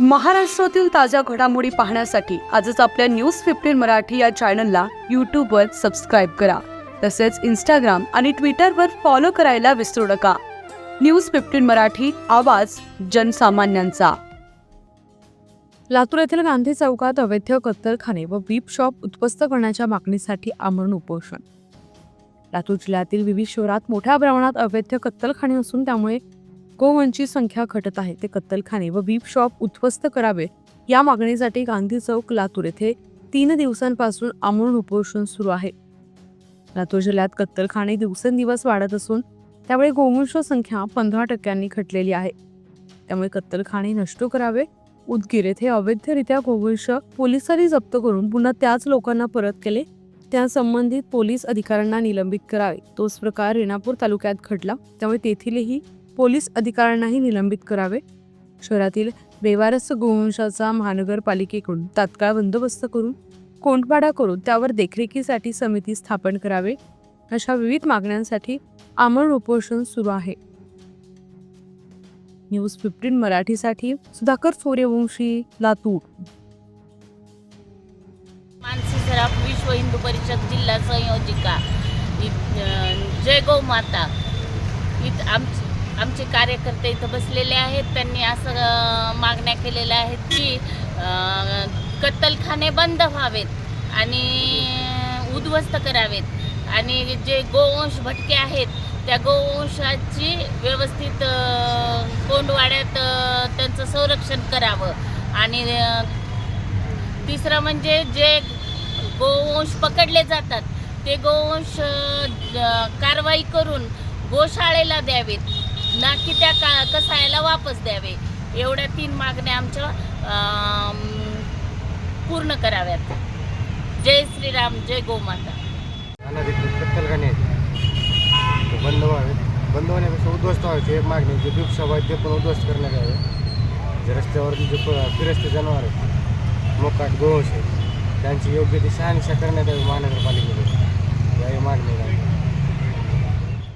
महाराष्ट्रातील ताज्या घडामोडी पाहण्यासाठी आजच आपल्या न्यूज फिफ्टीन मराठी या चॅनलला यूट्यूबवर सबस्क्राईब करा. तसेच इंस्टाग्राम आणि ट्विटरवर फॉलो करायला विसरू नका. न्यूज फिफ्टीन मराठी आवाज जनसामान्यांचा. लातूर येथील गांधी चौकात अवैध कत्तलखाने व वीप शॉप उद्ध्वस्त करण्याच्या मागणीसाठी आमरण उपोषण. लातूर जिल्ह्यातील विविध शहरात मोठ्या प्रमाणात अवैध कत्तलखाने असून त्यामुळे गोवंची संख्या घटत आहे ते कत्तलखाने व बीप शॉप उद्ध्वस्त करावे. या मागणीसाठी गांधी चौक लातूर येथे तीन दिवसांपासून आमरण उपोषण सुरू आहे. लातूर जिल्ह्यात कत्तलखाने दिवसेंदिवस वाढत असून त्यामुळे गोवंश संख्या पंधरा टक्क्यांनी घटलेली आहे. त्यामुळे कत्तलखाने नष्ट करावे. उदगीर येथे अवैधरित्या गोवंश पोलिसांनी जप्त करून पुन्हा त्याच लोकांना परत केले. त्या संबंधित पोलीस अधिकाऱ्यांना निलंबित करावे. तोच प्रकार रेणापूर तालुक्यात घडला. त्यामुळे तेथीलही पोलीस अधिकाऱ्यांनाही निलंबित करावे. शहरातील बेवारस गोवंशाचा महानगरपालिकेकडून तात्काळ बंदोबस्त करून कोंडपाडा करून त्यावर देखरेखीसाठी समिती स्थापन करावे अशा विविध मागण्यांसाठी आमरण उपोषण सुरू आहे. न्यूज फिफ्टीन मराठीसाठी सुधाकर सूर्यवंशी लातूर. मानसी सराफ विश्व हिंदू परिषद जिल्हा संयोजिका. जय गौ माता. इथं आम आमचे कार्यकर्ते इथं बसलेले आहेत. त्यांनी असं मागण्या केलेल्या आहेत की कत्तलखाने बंद व्हावेत आणि उद्ध्वस्त करावेत. आणि जे गोवंश भटके आहेत त्या गोवंशाची व्यवस्थित कोंडवाड्यात त्यांचं संरक्षण करावं. आणि तिसरं म्हणजे जे गोवंश पकडले जातात ते गोवंश कारवाई करून गोशाळेला द्यावेत. ना की त्या का कसायला वापस द्यावे. एवढ्या तीन मागण्या आमच्या पूर्ण कराव्यात. जय श्रीराम जय गोमाता. बंद व्हावे बंद होण्यापेक्षा उद्ध्वस्त व्हायचे एक मागणी जे बिबशॉप आहेत ते पण उद्ध्वस्त करण्यात यावे. जे रस्त्यावरती जे फिरस्ते जनावर आहेत मोकाट गोवंश आहेत त्यांची योग्य ती शहानिशा करण्यात यावी महानगरपालिकेकडे याही मागणी आहे